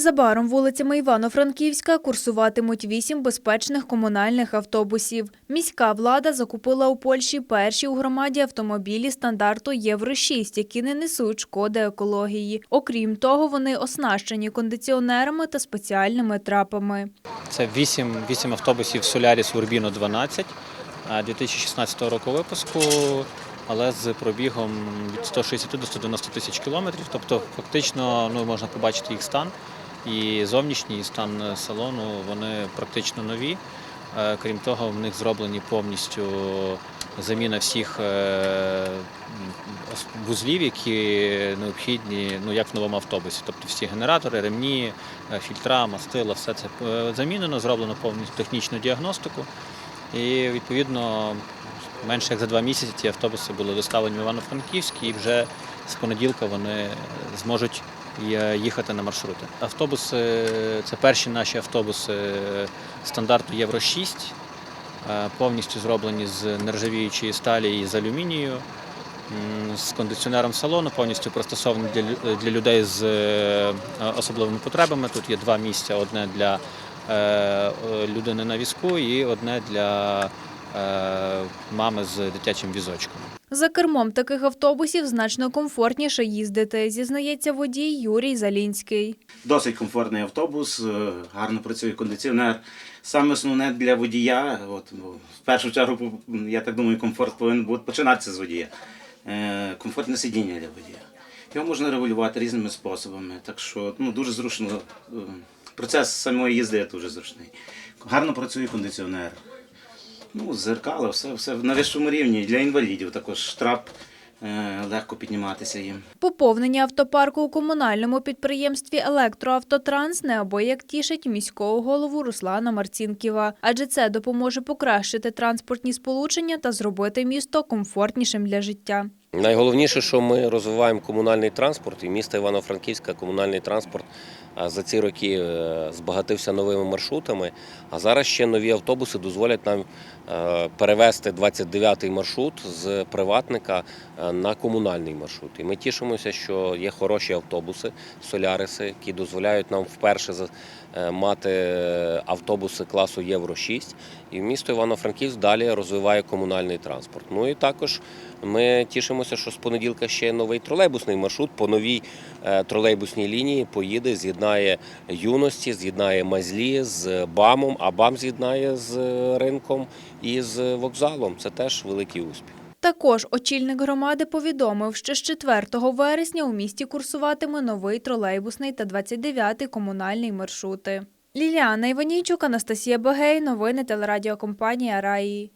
Незабаром вулицями Івано-Франківська курсуватимуть вісім безпечних комунальних автобусів. Міська влада закупила у Польщі перші у громаді автомобілі стандарту Євро-6, які не несуть шкоди екології. Окрім того, вони оснащені кондиціонерами та спеціальними трапами. Це 8, 8 автобусів Solaris Urbino 12 а, 2016 року випуску, але з пробігом від 160 до 190 тисяч кілометрів. Тобто, фактично, ну, можна побачити їх стан. І зовнішній стан салону вони практично нові. Е, Крім того, в них зроблені повністю заміна всіх е, вузлів, які необхідні, ну як в новому автобусі. Тобто всі генератори, ремні, е, фільтра, мастила, все це замінено, зроблено повністю технічну діагностику. І відповідно менше як за два місяці ті автобуси були доставлені в Івано-Франківськ і вже з понеділка вони зможуть їхати на маршрути. Автобуси це перші наші автобуси стандарту Євро 6, е, повністю зроблені з нержавіючої сталі і з алюмінію. З кондиціонером салону повністю пристосовані для, для людей з е, особливими потребами. Тут є два місця: одне для е, е, людини на візку і одне для е, мами з дитячим візочком. За кермом таких автобусів значно комфортніше їздити, зізнається водій Юрій Залінський. Досить комфортний автобус, е, гарно працює кондиціонер. Саме основне для водія, от, ну, в першу чергу, я так думаю, комфорт повинен бути починатися з водія. Е, Комфортне сидіння для водія. Його можна регулювати різними способами, так що ну, дуже зручно. е, Процес самої їзди дуже зручний. Гарно працює кондиціонер. Ну, зеркало, все, все на вищому рівні. Для інвалідів також трап, е, легко підніматися їм. Поповнення автопарку у комунальному підприємстві Електроавтотранс неабияк тішить міського голову Руслана Марцінківа, адже це допоможе покращити транспортні сполучення та зробити місто комфортнішим для життя. Найголовніше, що ми розвиваємо комунальний транспорт, і місто Івано-Франківська комунальний транспорт за ці роки е, збагатився новими маршрутами. А зараз ще нові автобуси дозволять нам е, перевести 29-й маршрут з приватника е, на комунальний маршрут. І ми тішимося, що є хороші автобуси, соляриси, які дозволяють нам вперше мати автобуси класу Євро 6. І місто Івано-Франківськ далі розвиває комунальний транспорт. Ну і також ми тішимося, що з понеділка ще новий тролейбусний маршрут по новій е, тролейбусній лінії поїде, з'єднає юності, з'єднає мазлі з БАМом, а БАМ з'єднає з ринком і з вокзалом. Це теж великий успіх. Також очільник громади повідомив, що з 4 вересня у місті курсуватиме новий тролейбусний та 29-й комунальний маршрути. Ліліана Іванійчук, Анастасія Багей, новини телерадіокомпанія Раї.